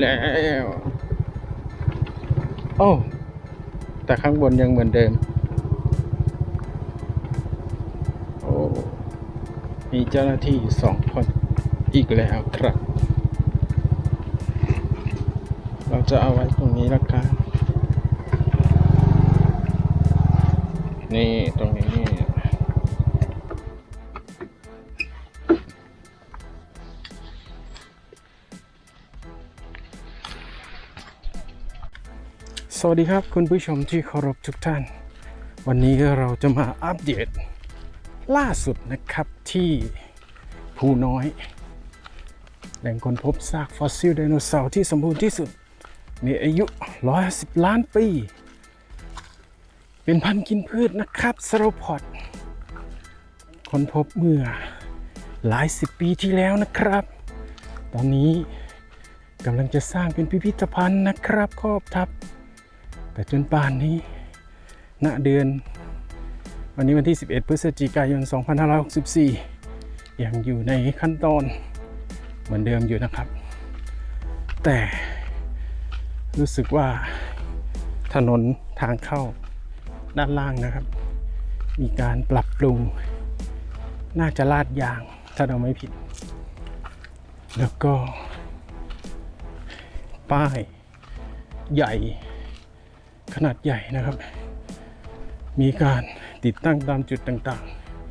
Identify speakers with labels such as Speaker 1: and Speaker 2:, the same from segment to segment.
Speaker 1: แล้วโอ้แต่ข้างบนยังเหมือนเดิม โอ้มีเจ้าหน้าที่สองคนอีกแล้วครับ เราจะเอาไว้ตรงนี้ละกันนี่ ตรงนี้ สวัสดีครับคุณผู้ชมที่เคารพทุกท่าน วันนี้เราจะมาอัปเดต ล่าสุดนะครับที่ภูน้อย แหล่งค้นพบซากฟอสซิลไดโนเสาร์ที่สมบูรณ์ที่สุด มีอายุ110ล้านปี เป็นพันธุ์กินพืชนะครับสโรพอดค้นพบเมื่อหลายสิบปีที่แล้วนะครับ ตอนนี้กำลังจะสร้างเป็นพิพิธภัณฑ์นะครับครอบทับ แต่จนป่านนี้ ณ เดือน วันนี้วันที่ 11 พฤศจิกายน 2564 ยังอยู่ในขั้นตอนเหมือนเดิมอยู่นะครับ แต่รู้สึกว่าถนนทางเข้าด้านล่างนะครับ มีการปรับปรุง น่าจะลาดยาง ถ้าเราไม่ผิด แล้วก็ ป้ายใหญ่ ขนาดใหญ่นะครับ มีการติดตั้งตามจุดต่าง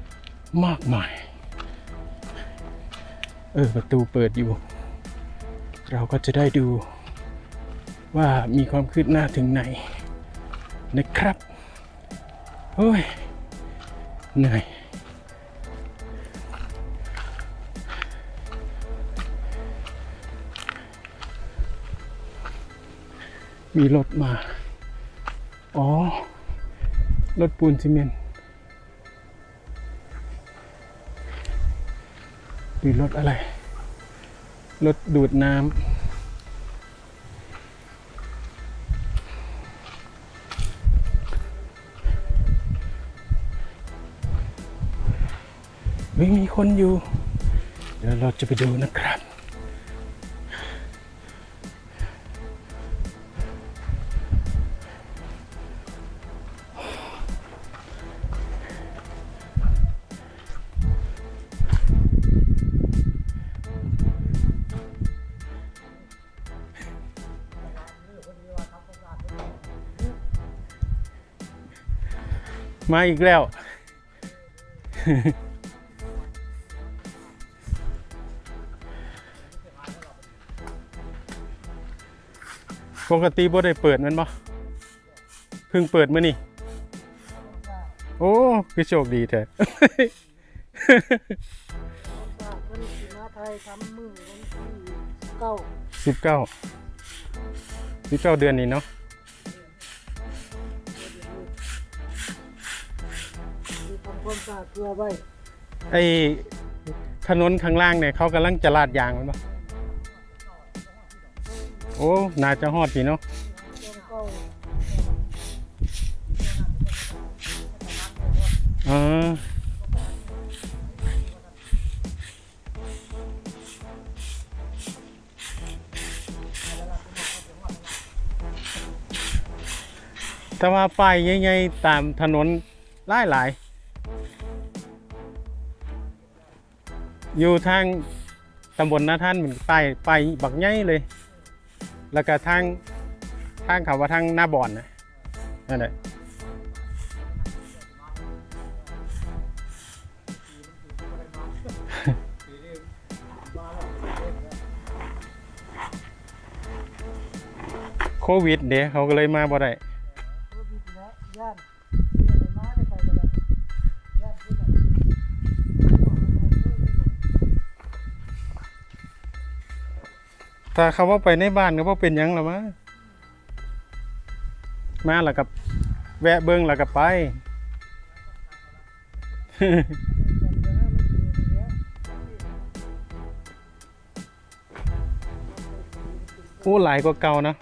Speaker 1: ๆ มากมาย เออ ประตูเปิดอยู่ เราก็จะได้ดูว่ามีความคืบหน้าถึงไหนนะครับโอ้ยเหนื่อยมีรถมา อ๋อ รถปูนซีเมนต์หรือรถอะไร รถดูดน้ำไม่งมีคนอยู่ เดี๋ยวเราจะไปดูนะครับ มาอีกแล้ว ปกติบ่ได้เปิดแมันบ่เพิ่งเปิดมื้อนี่โอ้คือโชคดีแท้
Speaker 2: ว่ามันสิมาไทยทำมือวันที่เก้า
Speaker 1: สิบเก้าสิบเก้าเดือนนี้เนาะ
Speaker 2: ความสะอาดเกลือไว้
Speaker 1: ไอ้ถนนข้างล่างเนี่ยเขากำลังจะลาดยางมันปะโอ้น่าจะฮอดดีเนาะ
Speaker 2: จนเก้า
Speaker 1: อ่าแต่ว่าป้ายใหญ่ๆตามถนนหลายหลายๆ อยู่ทางตำบลนาท่านมันป้ายป้ายบักใหญ่เลย แล้วก็ทางทางเขาว่าทางหน้าบ่อนนะนั่นแหละโควิดเดี๋ยวเขาก็เลยมาบ่ได้ ถ้าเขาว่าไปในบ้านก็บ่เป็นยังหรอมะมาแล้วกับ แวะเบิ่งแล้วก็ไป
Speaker 2: ออย่างเงี้
Speaker 1: หลายกว่าเก่านะ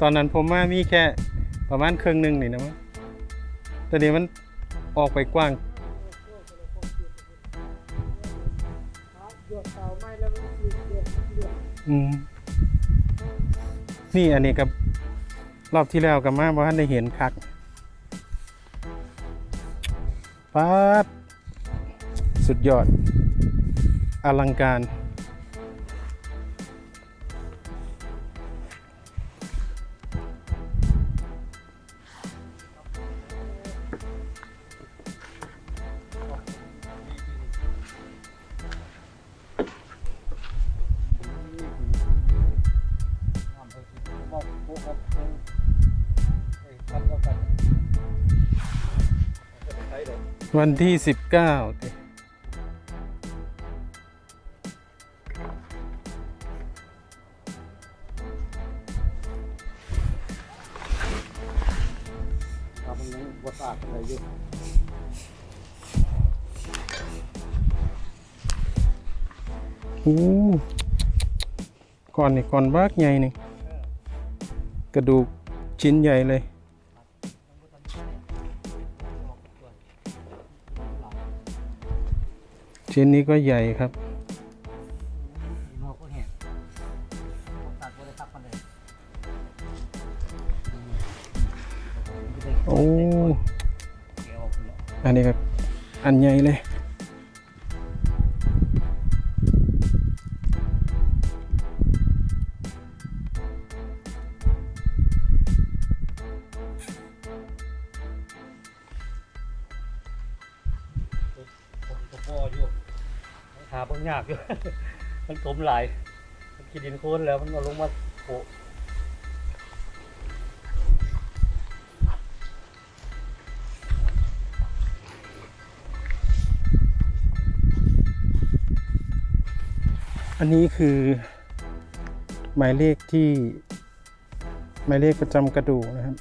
Speaker 1: ตอนนั้นผมว่ามีแค่ประมาณครึ่งหนึ่งนี่นะมั้งตอนนี้มันออกไปกว้าง
Speaker 2: อื
Speaker 1: มนี่อันนี้กับรอบที่แล้วกับมาบ่ทันได้เห็นคักป๊าดสุดยอด อลังการ วันที่สิบเก้า
Speaker 3: ครับมันยังบสะอาดอะไรอยู่
Speaker 1: โอ้ก่อนนี่ก่อนบากใหญ่นี่ กระดูกชิ้นใหญ่เลย ชิ้นนี้ก็ใหญ่ครับ
Speaker 3: หาบางยากอยู่ มันถมหลาย มันกินดินโคลนแล้วมันเอาลงมาโผ
Speaker 1: อันนี้คือหมายเลขที่หมายเลขประจำกระดูกนะครับ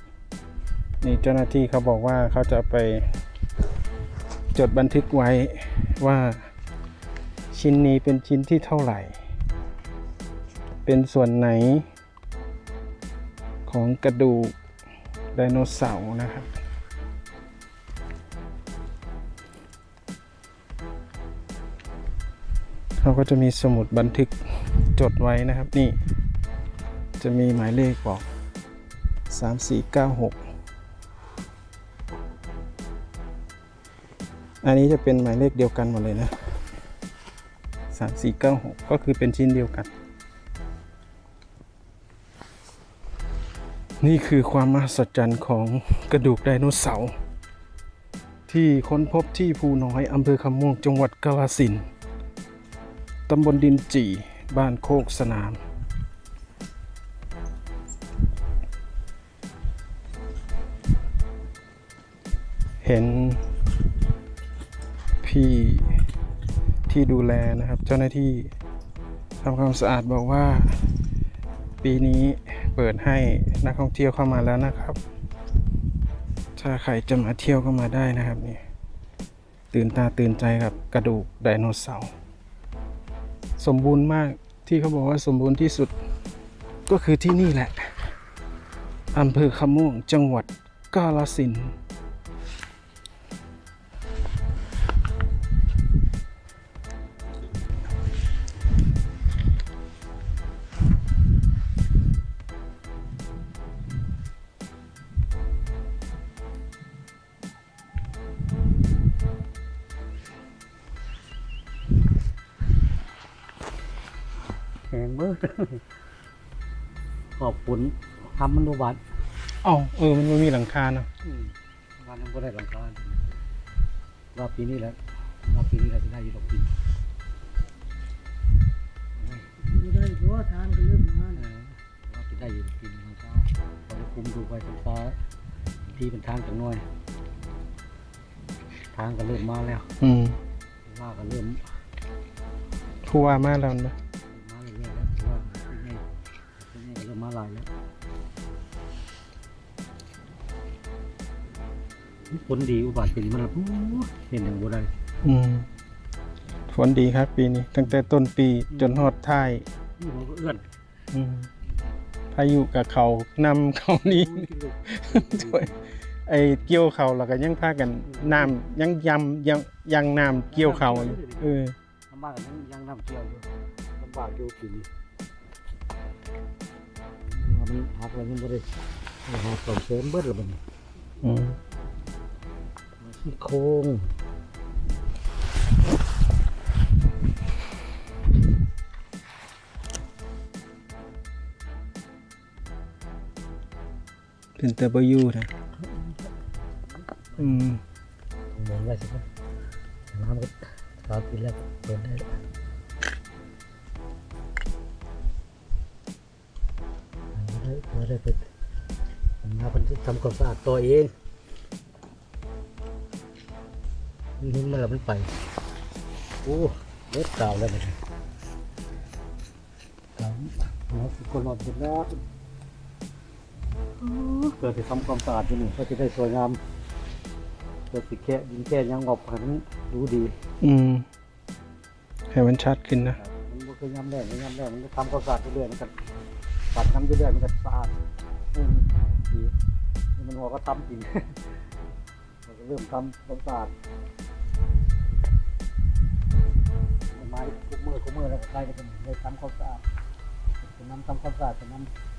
Speaker 1: นี่เจ้าหน้าที่เขาบอกว่าเขาจะไปจดบันทึกไว้ว่า ชิ้นนี้เป็นชิ้นที่เท่าไหร่ เป็นส่วนไหน ของกระดูกไดโนเสาร์นะครับเขาก็จะมีสมุดบันทึกจดไว้นะครับนี่ จะมีหมายเลขบอก 3496 อันนี้จะเป็นหมายเลขเดียวกันหมดเลยนะ 3496 ก็คือเป็นชิ้นเดียวกัน นี่คือความมหัศจรรย์ของกระดูกไดโนเสาร์ที่ค้นพบที่ภูน้อยอำเภอคำม่วงจังหวัดกาฬสินตำบลดินจีบ้านโคกสนาม เห็นพี่ ที่ดูแลนะครับ เจ้าหน้าที่ทำความสะอาดบอกว่า ปีนี้เปิดให้นักท่องเที่ยวเข้ามาแล้วนะครับ ถ้าใครจะมาเที่ยวก็มาได้นะครับนี่ตื่นตาตื่นใจกับกระดูกไดโนเสาร์สมบูรณ์มากที่เขาบอกว่าสมบูรณ์ที่สุดก็คือที่นี่แหละอำเภอคำม่วงจังหวัดกาฬสินธุ์
Speaker 3: งเบิดขอบคุณทำมันดูบัตร
Speaker 1: อ๋อเออมันไม่มีหลังคาเนอะ
Speaker 3: วันนั้นก็ได้หลังคาว่าปีนี้แหล้วว่าปีนี้เราจะได้อยู่ดอกปี
Speaker 2: ไม่ได้เพราะว่าทานก็เริ่มมา
Speaker 3: เอ
Speaker 2: แล้ว
Speaker 3: อว่าจะได้อยู่ดอกปีหลังคาพอได้คุมดูไปทางฟ้าที่เป็นทางจังน้อย ทางก็เริ่มมาแล้ว
Speaker 1: อืม
Speaker 3: ว่าก็เริ่ม
Speaker 1: ผู้ว่ามาแล้วนะ
Speaker 3: ไงก็เริ่มมาหลายแล้วผลดีอุบัติเหตุมันละโอ้ยเห็นอย่างบ่ได้
Speaker 1: อืมฝนดีครับปีนี้ ตั้งแต่ต้นปีจนฮอดท้าย
Speaker 3: นี่ผมก็เอื้อน
Speaker 1: อืมพายุกับเขานำเขานี้ช่วยไอ้เกี่ยวเขาแล้วก็ยังพากันน้ำยังยำยังยังน้ำเกี่ยวเขาอยู่เออ
Speaker 3: ลำบากยังยังน้ำเกี่ยวอยู่ลำบากอยู่ปีนี้ว่า มันหักแล้วมันบ่ได้หักสองเสริมเบิดแล้วมัน
Speaker 1: อืม
Speaker 3: ซี่โครง
Speaker 1: เป็นแต่บอยูนะอืม
Speaker 3: หมุนไว้สิครับน้ำก็ตากินแล้วเปิดได้ แล้วเปิดได้เปิดได้เปิดมาเป็นทำความสะอาดตัวเองนี่เห็นมันแล้วมันไปโอ้เล็ดเก่าแล้วมันเก่าเนาะคนนอนเสร็จแล้วเกิดจะทำความสะอาดอยู่นี่ก็จะได้สวยงามเกิดสิแค่ยิงแค่ยังออกหันดูดี
Speaker 1: อืมให้มันชัดขึ้นนะ
Speaker 3: มันก็คือยำแรกมันยำแรกมันก็ทำความสะอาดเรื่อยๆมันก็ ปัดน้ำเรื่อยๆมันก็สะอาดอืมดีนี่มันหัวก็ทำจริงมันก็เริ่มทำความสะอาดไม้คุกมือคุกมือแล้วก็ใครก็เป็นเลยทำความสะอาดเป็นน้ำทำความสะอาดเป็นน้ำ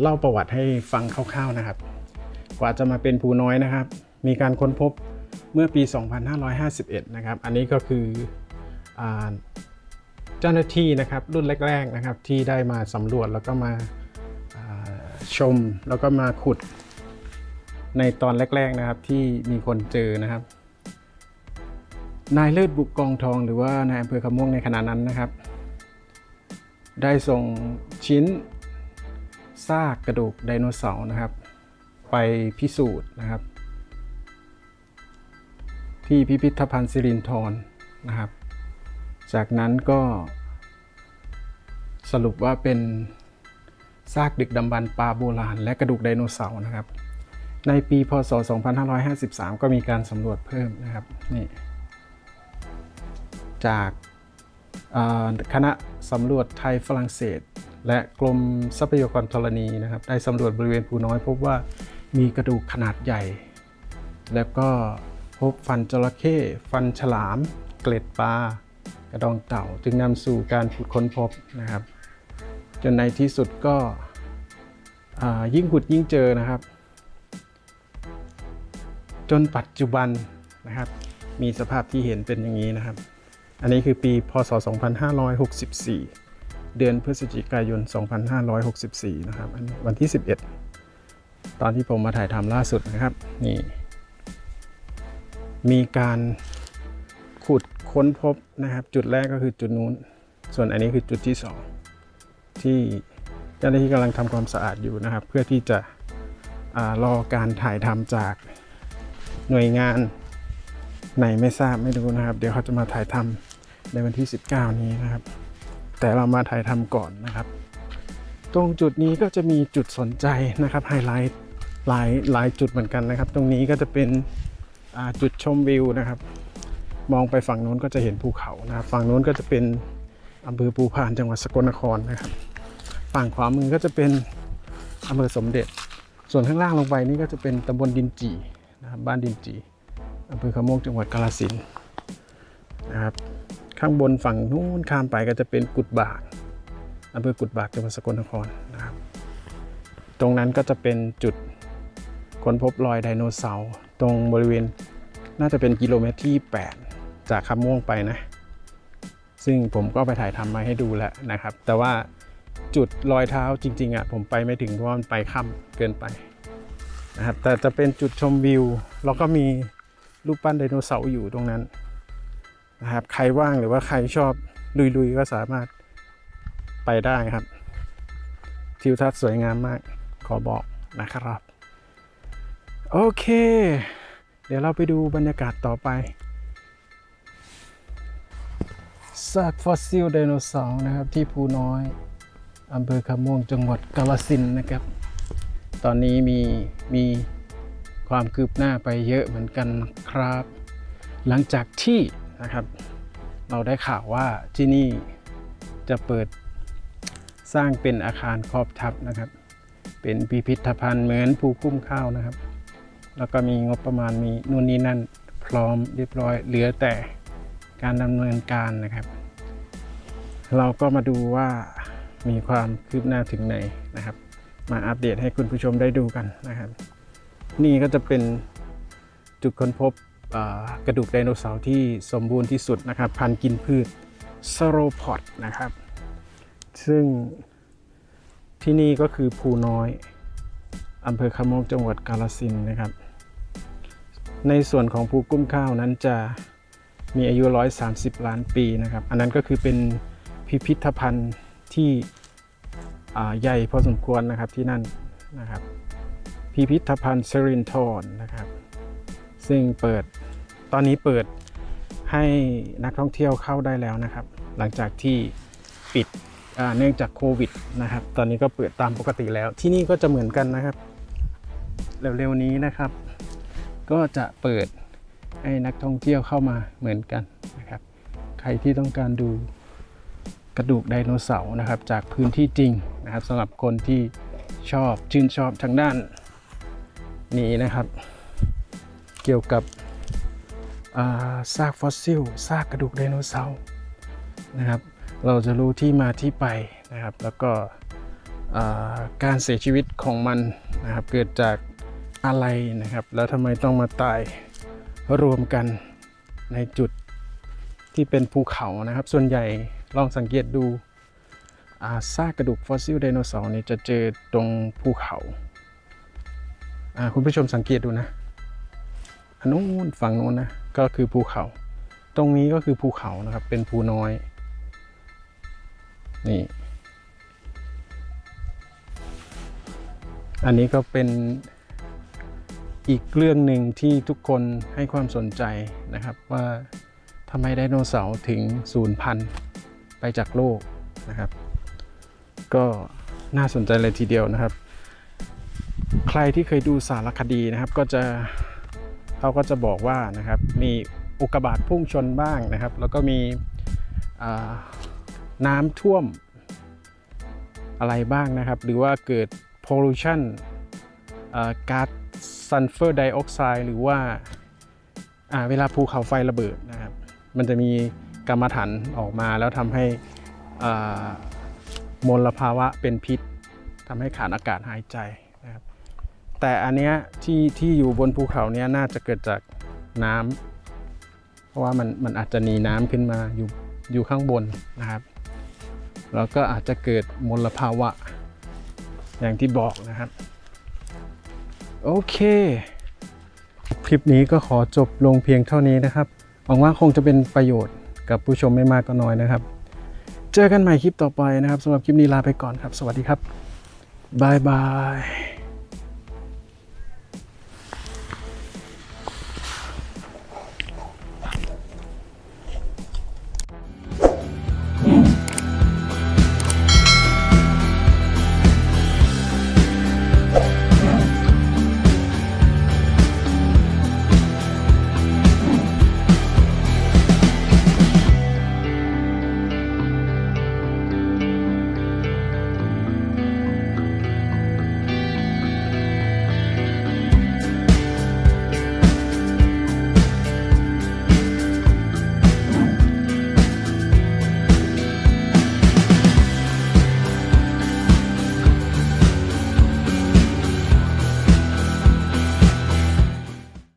Speaker 1: เล่าประวัติให้ฟังคร่าวๆนะครับ กว่าจะมาเป็นภูน้อยนะครับ มีการค้นพบเมื่อปี 2551 นะครับ อันนี้ก็คืออเจ้าหน้าที่นะครับรุ่นแรกๆนะครับที่ได้มาสำรวจแล้วก็มาาชมแล้วก็มาขุดในตอนแรกๆนะครับที่มีคนเจอนะครับ นายเลิศบุกกองทองหรือว่านายอำเภอคำม่วงในขณะนั้นนะครับ ได้ส่งชิ้น ซากกระดูกไดโนเสาร์นะครับ ไปพิสูจน์นะครับ ที่พิพิธภัณฑ์สิรินธรนะครับ จากนั้นก็สรุปว่าเป็นซากดึกดำบรรปลาโบราณ และกระดูกไดโนเสาร์นะครับ ในปีพศ 2553 ก็มีการสำรวจเพิ่มนะครับนี่จากคณะสำรวจไทยฝรั่งเศส และกรมทรัพยากรธรณีนะครับ ได้สำรวจบริเวณภูน้อย พบว่ามีกระดูกขนาดใหญ่ แล้วก็พบฟันจระเข้ฟันฉลาม เกล็ดปลากระดองเต่า จึงนำสู่การขุดค้นพบนะครับ จนในที่สุดก็ยิ่งขุดยิ่งเจอนะครับ จนปัจจุบันนะครับ มีสภาพที่เห็นเป็นอย่างนี้นะครับ อันนี้คือปีพศ 2564 เดือนพฤศจิกายน 2564 นะครับอันนี้วันที่ 11 ตอนที่ผมมาถ่ายทำล่าสุดนะครับนี่มีการขุดค้นพบนะครับ จุดแรกก็คือจุดนู้น ส่วนอันนี้คือจุดที่ 2 ที่เจ้าหน้าที่กำลังทำความสะอาดอยู่นะครับ เพื่อที่จะอารอการถ่ายทำจากหน่วยงานไหนไม่ทราบไม่รู้นะครับ เดี๋ยวเขาจะมาถ่ายทำในวันที่ 19 นี้นะครับ แต่เรามาถ่ายทำก่อนนะครับ ตรงจุดนี้ก็จะมีจุดสนใจนะครับไฮไลท์หลายหลายจุดเหมือนกันนะครับ ตรงนี้ก็จะเป็นจุดชมวิวนะครับ มองไปฝั่งนู้นก็จะเห็นภูเขานะครับ ฝั่งนู้นก็จะเป็นอำเภอภูพานจังหวัดสกลนครนะครับ ฝั่งขวามือก็จะเป็นอำเภอสมเด็จ ส่วนข้างล่างลงไปนี่ก็จะเป็นตำบลดินจีนะครับบ้านดินจีอำเภอขะโมกจังหวัดกาฬสินธุ์นะครับ ข้างบนฝั่งนู้นข้ามไปก็จะเป็นกุดบากอำเภอกุดบากจังหวัดสกลนครนะครับ ตรงนั้นก็จะเป็นจุดค้นพบรอยไดโนเสาร์ตรงบริเวณน่าจะเป็นกิโลเมตรที่ 8 จากคำม่วงไปนะ ซึ่งผมก็ไปถ่ายทำมาให้ดูแล้วนะครับ แต่ว่าจุดรอยเท้าจริงๆอะผมไปไม่ถึงเพราะมันไปค่ำเกินไปนะครับแต่จะเป็นจุดชมวิว แล้วก็มีรูปปั้นไดโนเสาร์อยู่ตรงนั้น นะครับ ใครว่างหรือว่าใครชอบลุยๆ ก็สามารถไปได้ครับ ทิวทัศน์สวยงามมาก ขอบอกนะครับ โอเค เดี๋ยวเราไปดูบรรยากาศต่อไปซากฟอสซิลไดโนเสาร์นะครับ ที่ภูน้อยอำเภอคำม่วงจังหวัดกาฬสินธุ์นะครับ ตอนนี้มีมีความคืบหน้าไปเยอะเหมือนกันครับ หลังจากที่ นะครับ เราได้ข่าวว่าที่นี่จะเปิดสร้างเป็นอาคารครอบทับนะครับ เป็นพิพิธภัณฑ์เหมือนภูคุ้มข้าวนะครับ แล้วก็มีงบประมาณมีนู่นนี่นั่นพร้อมเรียบร้อย เหลือแต่การดำเนินการนะครับ เราก็มาดูว่ามีความคืบหน้าถึงไหนนะครับ มาอัปเดตให้คุณผู้ชมได้ดูกันนะครับ นี่ก็จะเป็นจุดค้นพบ กระดูกไดโนเสาร์ที่สมบูรณ์ที่สุดนะครับ พันกินพืชสโรพอดนะครับ ซึ่งที่นี่ก็คือภูน้อยอำเภอคำมกจังหวัดกาฬสินนะครับ ในส่วนของภูกุ้มข้าวนั้นจะมีอายุ 130 ล้านปีนะครับ อันนั้นก็คือเป็นพิพิธภัณฑ์ที่ใหญ่พอสมควรนะครับที่นั่นนะครับ พิพิธภัณฑ์เซรินทรนะครับ ซึ่งเปิดตอนนี้เปิดให้นักท่องเที่ยวเข้าได้แล้วนะครับ หลังจากที่ปิดเนื่องจากโควิดนะครับ ตอนนี้ก็เปิดตามปกติแล้ว ที่นี่ก็จะเหมือนกันนะครับ เร็วๆนี้นะครับ ก็จะเปิดให้นักท่องเที่ยวเข้ามาเหมือนกันนะครับ ใครที่ต้องการดูกระดูกไดโนเสาร์นะครับ จากพื้นที่จริงนะครับสำหรับคนที่ชอบชื่นชอบทางด้านนี้นะครับ กี่ยวกับซากฟอสซิลซากกระดูกไดโนเสาร์นะครับ เราจะรู้ที่มาที่ไปนะครับ แล้วก็การเสียชีวิตของมันนะครับ เกิดจากอะไรนะครับ แล้วทำไมต้องมาตายรวมกันในจุดที่เป็นภูเขานะครับ ส่วนใหญ่ลองสังเกตดูซากกระดูกฟอสซิลไดโนเสาร์นี่จะเจอตรงภูเขาคุณผู้ชมสังเกตดูนะ อันนู้นฝั่งนู้นนะก็คือภูเขา ตรงนี้ก็คือภูเขานะครับ เป็นภูน้อย นี่ อันนี้ก็เป็นอีกเรื่องหนึ่งที่ทุกคนให้ความสนใจนะครับว่าทำไมไดโนเสาร์ถึงสูญพันธุ์ไปจากโลกนะครับ ก็น่าสนใจเลยทีเดียวนะครับ ใครที่เคยดูสารคดีนะครับก็จะ เขาก็จะบอกว่านะครับมีอุกกาบาตพุ่งชนบ้างนะครับ แล้วก็มีน้ำท่วมอะไรบ้างนะครับ หรือว่าเกิด pollution ก๊าซซัลเฟอร์ไดออกไซด์หรือว่าเวลาภูเขาไฟระเบิดนะครับ มันจะมีกัมมันถันออกมาแล้วทำให้มลภาวะเป็นพิษทำให้ขาดอากาศหายใจ แต่อันเนี้ยที่ที่อยู่บนภูเขาเนี้ยน่าจะเกิดจากน้ำเพราะว่ามันมันอาจจะหนีน้ำขึ้นมาอยู่อยู่ข้างบนนะครับ แล้วก็อาจจะเกิดมลภาวะ อย่างที่บอกนะครับ โอเค คลิปนี้ก็ขอจบลงเพียงเท่านี้นะครับ หวังว่าคงจะเป็นประโยชน์กับผู้ชมไม่มากก็น้อยนะครับ เจอกันใหม่คลิปต่อไปนะครับสำหรับคลิปนี้ลาไปก่อนครับ สวัสดีครับบายบาย